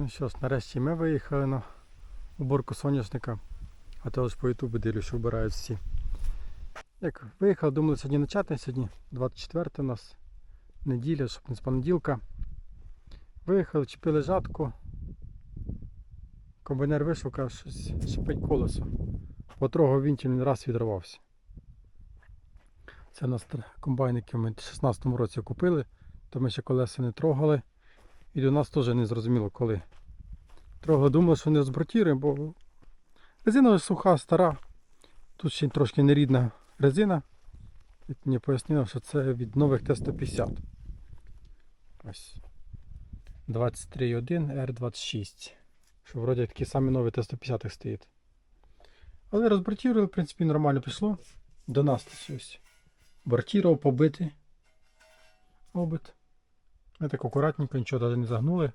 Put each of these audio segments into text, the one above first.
Ну що ж, нарешті ми виїхали на уборку соняшника, а то ж по ютубу дивлюсь, вбирають всі. Як виїхав, думали сьогодні почати, сьогодні 24 у нас неділя, щоб не з понеділка. Виїхали, чіпили жатку. Комбайнер вийшов, каже, щось шипить колесо. Потрогав він раз відривався. Це у нас комбайн, який ми в 16-му році купили, то ми ще колеса не трогали. І до нас теж не зрозуміло коли. Трохи думали, що не розбортіруємо, бо резина вже суха, стара. Тут ще трошки нерідна резина. Як мені пояснили, що це від нових Т-150. Ось. 23.1 R26. Що вроді такі самі нові Т-150 стоїть. Але розбортірували, в принципі, нормально пішло. До нас щось. Бортірував, побитий. Обит. Ми так акуратненько, нічого навіть не загнули.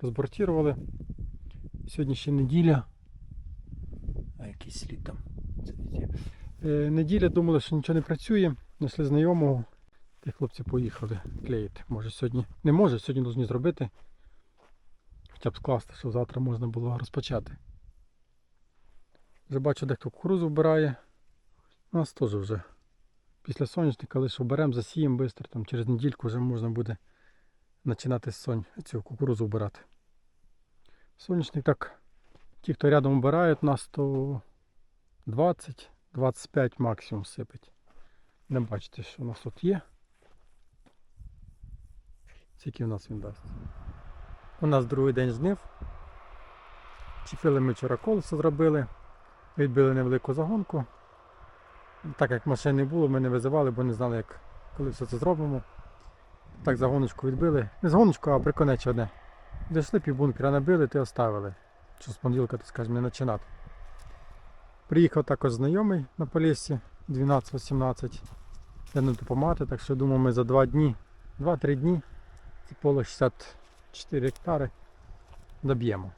Розбортірували. Сьогодні ще неділя. А який слід там? Е, неділя думали, що нічого не працює. Знайшли знайомого. Й хлопці поїхали клеїти. Може сьогодні. Не може, сьогодні повинні зробити. Хоча б скласти, щоб завтра можна було розпочати. Вже бачу, дехто кукурузу вбирає. У нас теж вже після соняшника лише оберемо, засіємо швидко, там через недільку вже можна буде починати сонь цю кукурузу вбирати. Соняшник так, ті, хто рядом вбирають, нас то 20-25 максимум сипить. Не бачите, що у нас тут є. Скільки в нас він дасть. У нас другий день жнив. Чіпили ми вчора колесо зробили. Відбили невелику загонку. Так як машин не було, ми не визивали, бо не знали, як, коли все це зробимо. Так загоночку відбили. Не загоночку, а приконече одне. Дійшли півбункера набили, ти оставили. Що з понеділка, так скажемо, не починати. Приїхав також знайомий на Поліссі 12-18. Я не допомагати, так що думаю, ми за 2 дні, 2-3 дні, це поле 64 гектари, доб'ємо.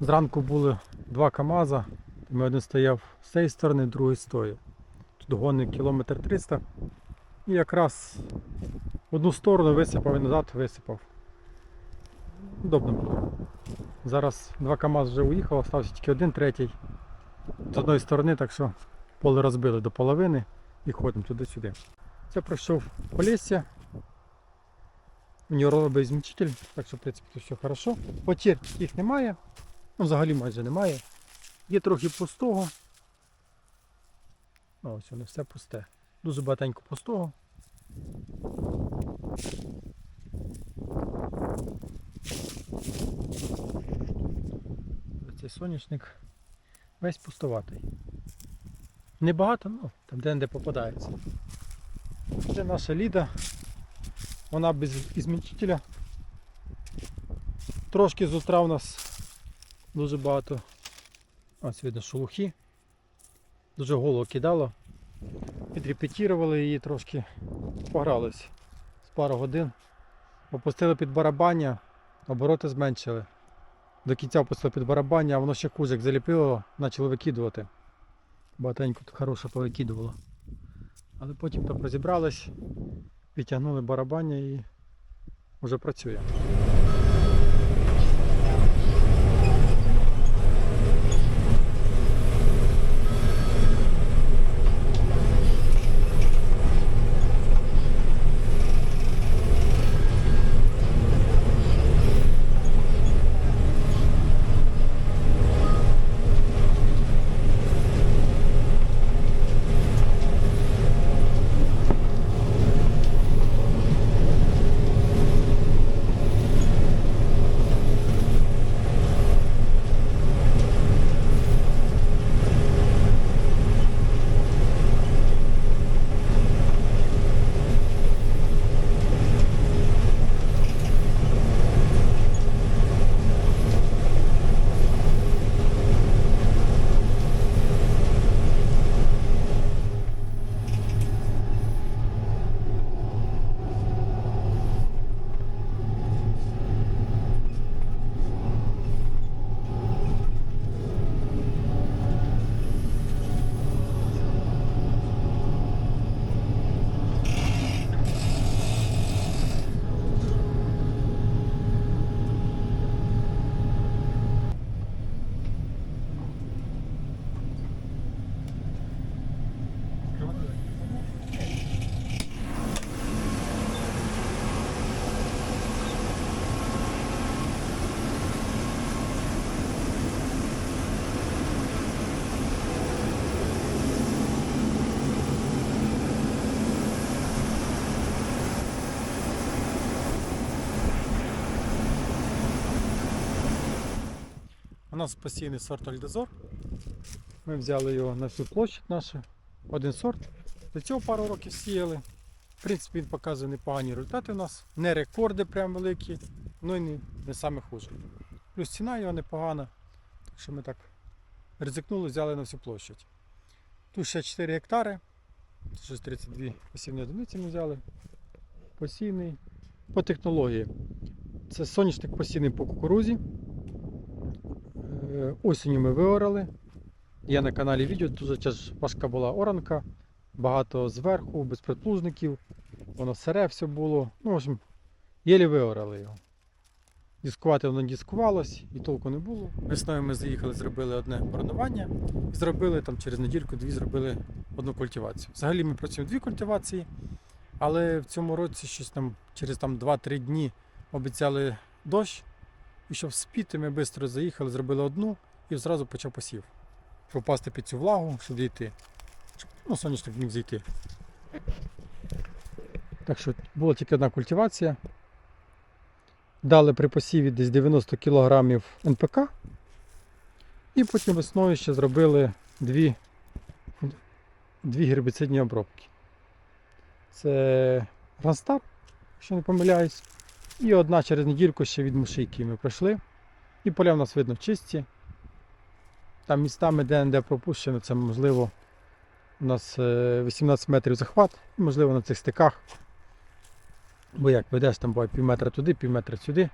Зранку були два КАМАЗа. Ми один стояв з цієї сторони, другий стояв. Тут гонник кілометр 300. І якраз в одну сторону висипав і назад висипав. Удобно було. Зараз два КАМАЗ вже уїхав, залишився тільки один, третій. З одної сторони, так що поле розбили до половини і ходимо туди-сюди. Це пройшов Полісся. У нього робить змічитель, так що в принципі тут все хорошо. Потір їх немає. Ну, взагалі майже немає. Є трохи пустого. Ось воно все пусте. Дуже багатенько пустого. Цей соняшник весь пустоватий. Небагато, ну, там де-де попадається. Це наша ліда. Вона без ізмінчителя. Трошки з утра у нас дуже багато. Ось видно шелухи. Дуже голову кидало. Підрепетірували її трошки, погрались з пару годин. Опустили під барабання, обороти зменшили. До кінця опустили під барабання, а воно ще кузик заліпило, почали викидувати. Багатенько тут хороше повикидувало. Але потім так розібрались, відтягнули барабання і вже працює. У нас постійний сорт Альдезор. Ми взяли його на всю площадь нашу. Один сорт. До цього пару років сіяли. В принципі, він показує непогані результати у нас. Не рекорди прям великі, ну і не, не саме хуже. Плюс ціна його непогана. Так що ми так ризикнули, взяли на всю площадь. Тут ще 4 гектари. Щось 32 посівні одиниці ми взяли. Посівний. По технології. Це соняшник посівний по кукурузі. Е, Осінню ми виорали. Є на каналі відео, дуже важка була оранка, багато зверху, без предплужників, воно сире все було. Ну, в общем, єлі виорали його. Дискувати воно дискувалось і толку не було. Весною ми заїхали, зробили одне боронування і зробили там через недільку-дві зробили одну культивацію. Взагалі ми працюємо дві культивації, але в цьому році щось там через там 2-3 дні обіцяли дощ. І щоб спіти, ми швидко заїхали, зробили одну і зразу почав посів. Щоб попасти під цю влагу, щоб дійти. Щоб ну, соняшник міг зійти. Так що була тільки одна культивація. Дали при посіві десь 90 кг НПК. І потім весною ще зробили дві, дві гербіцидні обробки. Це Ранстар, якщо не помиляюсь. І одна через недільку ще від мушийки ми пройшли. І поля в нас видно чисті. Там містами де-не-де пропущено, це можливо у нас е, 18 метрів захват, можливо на цих стиках. Бо як ведеш там буває пів метра туди, пів метра сюди.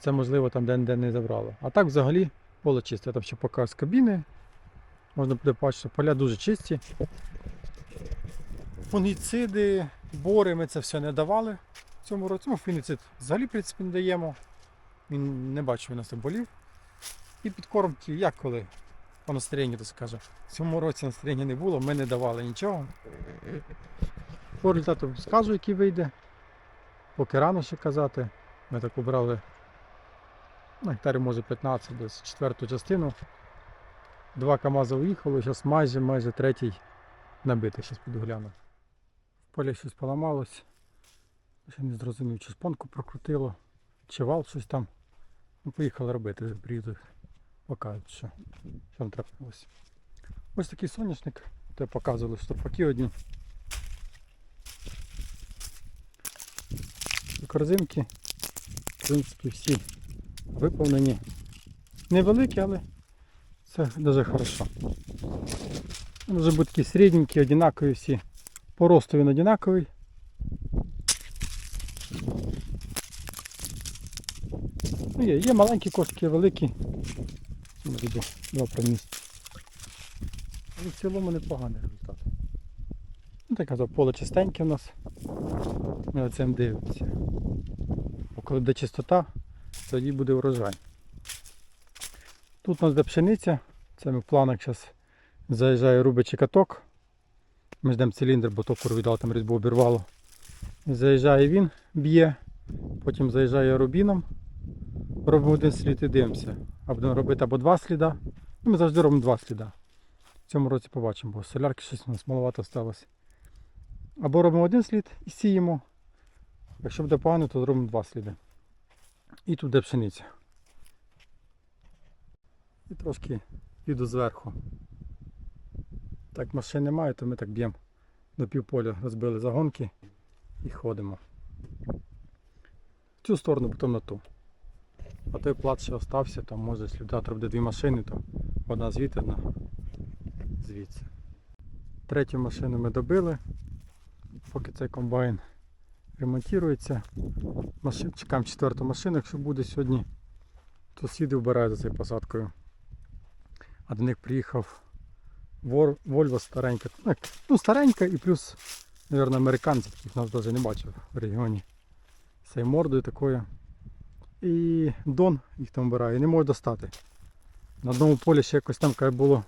Це можливо там де-не-де не забрало. А так взагалі поле чисте. Там ще покажу з кабіни. Можна буде бачити, що поля дуже чисті. Фунгіциди, бори ми це все не давали в цьому році. Ну, фунгіцид взагалі в принципі не даємо. Він не бачив, він нас болів. І підкормки, як коли по настроєнню, то скаже. В цьому році настроєння не було, ми не давали нічого. По результату скажу, який вийде. Поки рано ще казати. Ми так обрали на гектарі може 15 десь четверту частину. Два КАМАЗи уїхали, зараз майже майже третій набитий, зараз піду гляну. В полі щось поламалось. Ще не зрозумів, чи спонку прокрутило, чи вал щось там. Ну, поїхали робити, приїду, покажуть, що, що там трапилось. Ось такий соняшник, то показували штурпаки одні. Корзинки, в принципі, всі виповнені. Невеликі, але це дуже хорошо. Може бути такі середненькі, однакові всі. По росту він однаковий. Ну, є, є маленькі кошки, великі. Відео, Два приніс. Але в цілому непоганий результат. Ну, так казав, поле чистеньке в нас. Ми цим дивимося. Бо коли буде чистота, тоді буде урожай. Тут у нас де пшениця. Це ми в планах зараз заїжджає рубичий каток. Ми ждемо циліндр, бо токур віддав, там різьбу обірвало. Заїжджає він, б'є, потім заїжджає рубіном. Робимо один слід і дивимося. А будемо робити або два сліда. Ну, Ми завжди робимо два сліда. В цьому році побачимо, бо солярки щось у нас маловато сталося. Або робимо один слід і сіємо. Якщо буде погано, то зробимо два сліди. І тут де пшениця. І трошки їду зверху. Так машин немає, то ми так б'ємо до півполя, розбили загонки і ходимо. В цю сторону, потім на ту. А той плат ще остався, там може, завтра буде дві машини, то одна звідти, одна звідси. Третю машину ми добили, поки цей комбайн ремонтується. Машин, чекаємо четверту машину, якщо буде сьогодні, то сіди вбирають за цією посадкою. А до них приїхав Вольво старенька. Ну, Ну, старенька і плюс, мабуть, американці, таких нас навіть не бачив в регіоні. З мордою такою. І Дон їх там вбирає, не може достати. На одному полі ще якось там каже, було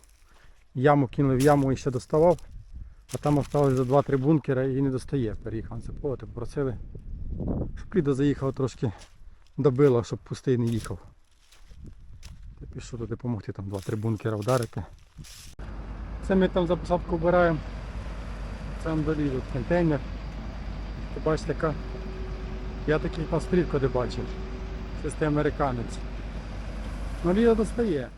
яму кинули в яму і ще доставав, а там осталось за 2-3 бункера і не достає. Переїхав це поле, попросили. Щоб Ліда заїхала трошки добила, щоб пустий не їхав. Я пішов туди допомогти там 2-3 бункера вдарити. Це ми там за посадку вбираємо. Це он долі тут контейнер. Ти бачиш така. Я таких на стрітку не бачив. Цей американець. Ну, Ліда достає.